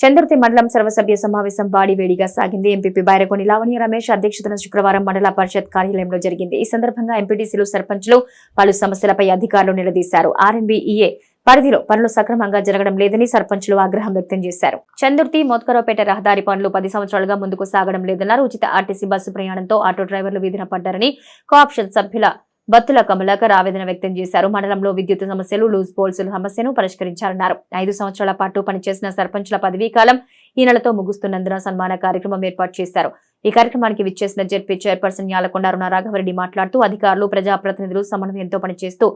చంద్రుతి మండలం సర్వసభ్య సమావేశం బాడి వేడిగా సాగింది. ఎంపీపీ బైరగొని లావణ్య రమేష్ అధ్యక్షతన శుక్రవారం మండల పరిషత్ కార్యాలయంలో జరిగింది. ఈ సందర్భంగా ఎంపీటీసీలు సర్పంచ్లు పలు సమస్యలపై అధికారులు నిలదీశారు. ఆర్ఎన్బిఈఏ పరిధిలో పనులు సక్రమంగా జరగడం లేదని సర్పంచ్లు ఆగ్రహం వ్యక్తం చేశారు. చందుర్తి మోత్కరావుపేట రహదారి పనులు పది సంవత్సరాలుగా ముందుకు సాగడం లేదన్నారు. ఉచిత ఆర్టీసీ బస్సు ప్రయాణంతో ఆటో డ్రైవర్లు విధిన పడ్డారని కోఆప్షన్ సభ్యుల బత్తుల కమలాకర్ ఆవేదన వ్యక్తం చేశారు. మండలంలో విద్యుత్ సమస్యలు లూజ్ పోల్స్ సమస్యను పరిష్కరించారన్నారు ఐదు సంవత్సరాల పాటు పనిచేసిన సర్పంచ్ల పదవీ కాలం ఈ నెలతో ముగుస్తున్నందున సన్మాన కార్యక్రమం ఏర్పాటు చేశారు. ఈ కార్యక్రమానికి విచ్చేసిన జెడ్పీ చైర్పర్సన్ యాలకొండ రుణ రాఘవరెడ్డి మాట్లాడుతూ అధికారులు ప్రజాప్రతినిధులు సమన్వయంతో పనిచేస్తూ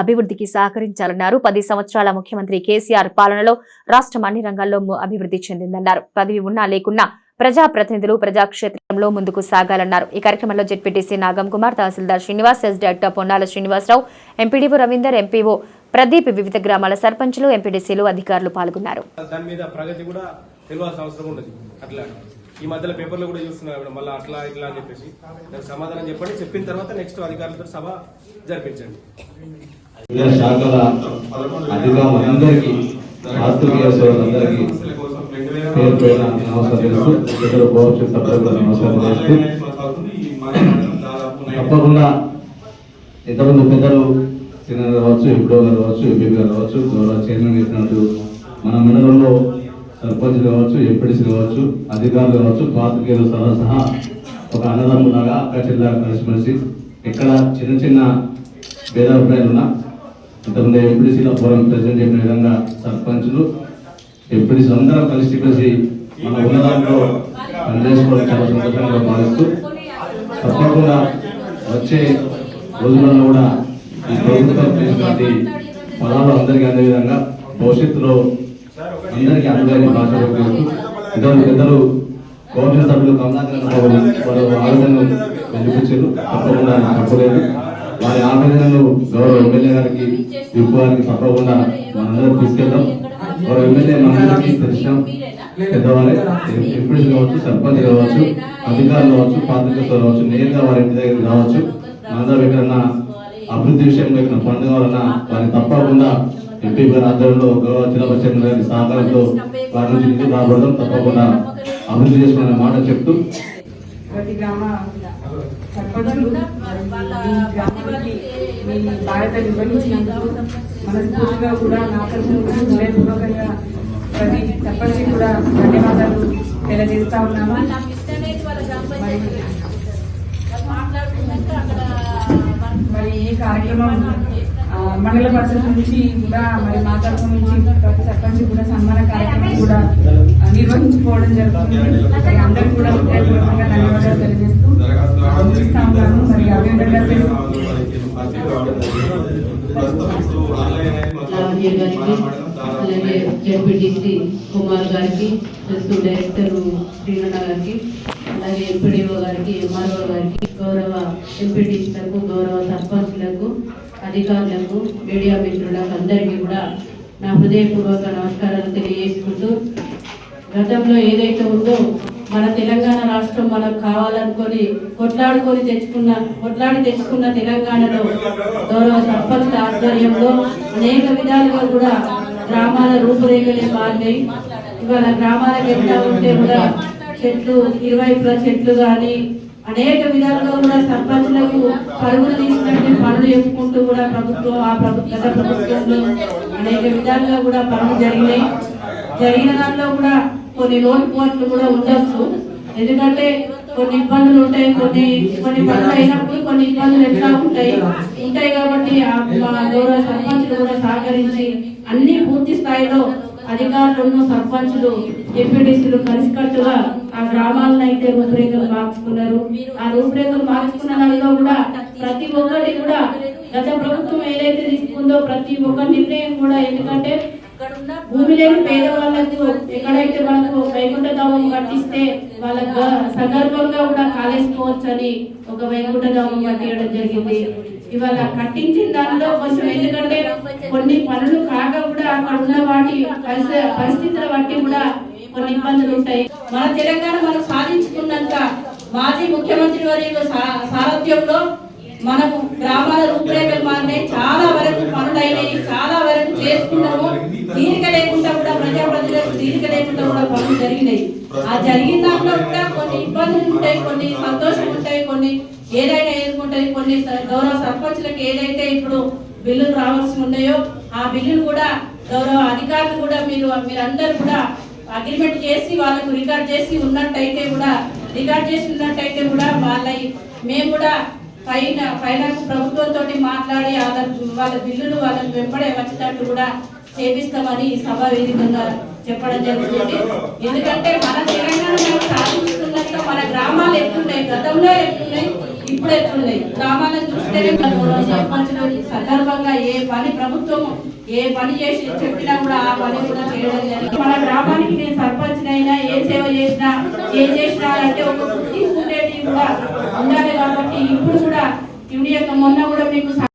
అభివృద్ధికి సహకరించాలన్నారు. పది సంవత్సరాల ముఖ్యమంత్రి కేసీఆర్ పాలనలో రాష్ట్రం అన్ని రంగాల్లో అభివృద్ధి చెందిందన్నారు. పదవి ఉన్నా లేకున్నా ప్రజాప్రతినిధులు ప్రజాక్షేత్రంలో ముందుకు సాగాలన్నారు. ఈ కార్యక్రమంలో ZPTC Nagam Kumar tahsildar Srinivas S director Ponnala Srinivasarao MPDO Ravinder MPO Pradeep వివిధ గ్రామాల సర్పంచులు ఎంపీడీసీలు అధికారులు పాల్గొన్నారు. దాని మీద ప్రగతి కూడా తెలియాల్సిన అవసరం ఉండదు. అట్లా ఈ మధ్యలో పేపర్లో కూడా చూస్తున్నారు మేడం మళ్ళీ అట్లా ఇట్లా అని చెప్పేసి. దానికి సమాధానం చెప్పండి. చెప్పిన తర్వాత నెక్స్ట్ అధికారులతో సభ జరిపించండి. వివిధ శాఖల అధికారులు అందరికీ ఆస్తుల సోదరులందరికీ పేరు పేరున నమస్కారం చేస్తూ ఇద్దరు భవిష్యత్ సభ్యులకు నమస్కారం చేస్తూ తప్పకుండా ఇంతకుముందు పెద్దలు చిన్న కావచ్చు ఇప్పుడు గారు కావచ్చు ఎంపీ గారు కావచ్చు గౌరవ చైర్మన్ ఇచ్చినట్టు మన మండలంలో సర్పంచ్ కావచ్చు ఎంపీడీసీ కావచ్చు అధికారులు కావచ్చు పాత్రికేయులు సహా సహా ఒక అన్నదమ్ములాగా అక్క చెల్లాగా కలిసిమెలిసి ఇక్కడ చిన్న చిన్న భేదాభిప్రాయాలు ఉన్నా ఇంతకుముందు ఎంపీడీసీలో ఫోరం ప్రెసిడెంట్ చెప్పిన విధంగా సర్పంచ్లు ఎంపీడీసీ అందరం కలిసి కలిసి మన ఉన్నదాంట్లో పనిచేసుకోవడం చాలా సంతోషంగా భావిస్తూ తప్పకుండా వచ్చే రోజులలో కూడా ఈ ప్రభుత్వం చేసినటువంటి పదాలు అందరికీ అందే విధంగా భవిష్యత్తులో అందరికీ అందరి భాష ఇద్దరు పెద్దలు గవర్నమెంట్ సభ్యులు కమలాకరణ వారు ఆవేదనలు వెలిపించారు. తప్పకుండా తప్పలేదు. వారి ఆవేదనలు గౌరవ ఎమ్మెల్యే గారికి విప్పు గారికి తప్పకుండా మనందరూ తీసుకెళ్తాం వారు ఎమ్మెల్యే మనందరికీ తెలిసాం పెద్దవాళ్ళే ఎంపీస్ కావచ్చు సర్పంచ్ కావచ్చు అధికారులు కావచ్చు పాత్రికలు కావచ్చు నేరుగా వారి ఇంటి దగ్గర రావచ్చు. మనందరం ఎక్కడన్నా అభివృద్ధి విషయంలో ఎక్కడ ఫండ్ కావాలన్నా వారిని తప్పకుండా ఎంపీ గారి ఆధ్వర్యంలో గౌరవ జిల్లా పరిషత్ గారి సహకారంతో వారి నుంచి నిధులు రాబడడం తప్పకుండా అభివృద్ధి చేసుకునే మాట చెప్తూ ప్రతి గ్రామ సర్పంచులు మీ బాధ్యత నిర్వహించినందుకు మనస్ఫూర్తిగా కూడా నా హృదయపూర్వకంగా ప్రతి సర్పంచ్ కూడా ధన్యవాదాలు తెలియజేస్తా ఉన్నాను మరి మరి ఈ కార్యక్రమం మండల పరిషత్ నుంచి కూడా మరి మా తరఫు నుంచి ప్రతి సర్పంచ్ కూడా సన్మాన కార్యక్రమం కూడా నిర్వహించుకోవడం జరుగుతుంది. మరి అందరికీ కూడా హృదయపూర్వకంగా ధన్యవాదాలు తెలియజేస్తూ ఆలోచిస్తా ఉన్నాను మరి అదేవిధంగా లావణ్య గారికి అలాగే జడ్పీటీసీ కుమార్ గారికి ప్లస్ డైరెక్టర్ శ్రీనన్న గారికి అలాగే ఎంపీడీఓ గారికి ఎంఆర్ఓ గారికి గౌరవ ఎంపీటీసీలకు గౌరవ సర్పంచ్లకు అధికారులకు మీడియా మిత్రులకు అందరికీ కూడా నా హృదయపూర్వక నమస్కారాలు తెలియజేసుకుంటూ గతంలో ఏదైతే ఉందో మన తెలంగాణ రాష్ట్రం మనకు కావాలనుకొని కొట్లాడుకొని తెచ్చుకున్న కొట్లాడి తెచ్చుకున్న తెలంగాణలో గౌరవ సర్పంచ్ ఆధ్వర్యంలో అనేక విధాలుగా కూడా గ్రామాల రూపురేఖలే మారినాయి. ఇవాళ గ్రామాలకు వెళ్తా ఉంటే కూడా చెట్లు ఇరువైపుల చెట్లు కానీ అనేక విధాలుగా కూడా సర్పంచులకు పరుగులు తీసినట్టు పనులు చెప్పుకుంటూ కూడా ప్రభుత్వం ఆ ప్రభుత్వ గత ప్రభుత్వంలో అనేక విధాలుగా కూడా పనులు జరిగినాయి. జరిగిన దాంట్లో కూడా కొన్ని లోటుపాట్లు కూడా ఉండొచ్చు. ఎందుకంటే కొన్ని ఇబ్బందులు ఉంటాయి కొన్ని కొన్ని పనులు అయినప్పుడు కొన్ని ఇబ్బందులు ఎట్లా ఉంటాయి. ఉంటాయి కాబట్టి ఆ గౌరవ సర్పంచులు కూడా సహకరించి అన్ని పూర్తి స్థాయిలో అధికారులను సర్పంచులు ఎంపీటీసీలు కలిసికట్టుగా ఆ గ్రామాలను అయితే రూపురేఖలు మార్చుకున్నారు. ఆ రూపురేఖలు మార్చుకున్న దానిలో కూడా ప్రతి ఒక్కటి కూడా గత ప్రభుత్వం ఏదైతే తీసుకుందో ప్రతి ఒక్క నిర్ణయం కూడా ఎందుకంటే భూమి లేని పేదవాళ్ళకు ఎక్కడైతే మనకు వైకుంఠ ధామం కట్టిస్తే వాళ్ళ సందర్భంగా కూడా కాలేసుకోవచ్చు అని ఒక వైకుంఠ ధామం కట్టియడం జరిగింది. ఇవాళ కట్టించిన దానిలో కొంచెం ఎందుకంటే కొన్ని పనులు కాక కూడా అక్కడ ఉన్న వాటి పరిస్థితుల బట్టి కూడా కొన్ని ఇబ్బందులు ఉంటాయి. మన తెలంగాణ మనం సాధించుకున్నాక మాజీ ముఖ్యమంత్రి వర్యుల సారథ్యంలో మనము గ్రామాల రూపురేఖలు మారినాయి. చాలా వరకు పనులైనాయి. చాలా వరకు చేసుకున్నాము. తీరిక లేకుండా కూడా ప్రజాప్రతినిధులకు తీరిక లేకుండా కూడా పనులు జరిగినాయి. ఆ జరిగిన దాంట్లో కూడా కొన్ని ఇబ్బందులు ఉంటాయి కొన్ని సంతోషం ఉంటాయి కొన్ని ఏదైనా ఎదుర్కొంటాయి కొన్ని గౌరవ సర్పంచులకు ఏదైతే ఇప్పుడు బిల్లులు రావాల్సి ఉన్నాయో ఆ బిల్లులు కూడా గౌరవ అధికారులు కూడా మీరు మీరందరూ కూడా అగ్రిమెంట్ చేసి వాళ్ళకు రికార్డ్ చేసి ఉన్నట్టయితే కూడా రికార్డ్ చేసి ఉన్నట్టయితే కూడా వాళ్ళ మేము కూడా పైన పైన ప్రభుత్వంతో మాట్లాడి వాళ్ళ వాళ్ళ బిల్లులు వాళ్ళకి వెంబడే వచ్చేటట్టు కూడా చేపిస్తామని ఈ సభ వేదికగా చెప్పడం జరుగుతుంది. ఎందుకంటే మన తెలంగాణ మనం సాధించుకున్నాక మన గ్రామాలు ఎట్లున్నాయి గతంలో ఎట్లున్నాయి ఇప్పుడు ఎట్లున్నాయి? గ్రామాలను చూస్తేనే సర్పంచులు సందర్భంగా ఏ పని ప్రభుత్వం ఏ పని చేసి చెప్పినా కూడా ఆ పని కూడా చేయడం జరిగింది మన గ్రామానికి నేను సర్పంచ్ అయినా ఏ సేవ చేసినా ఏం చేసినా అంటే ఒక గుర్తింపు ఉండేది కూడా ఉండాలి కాబట్టి ఇప్పుడు కూడా ఇవి యొక్క మొన్న కూడా మీకు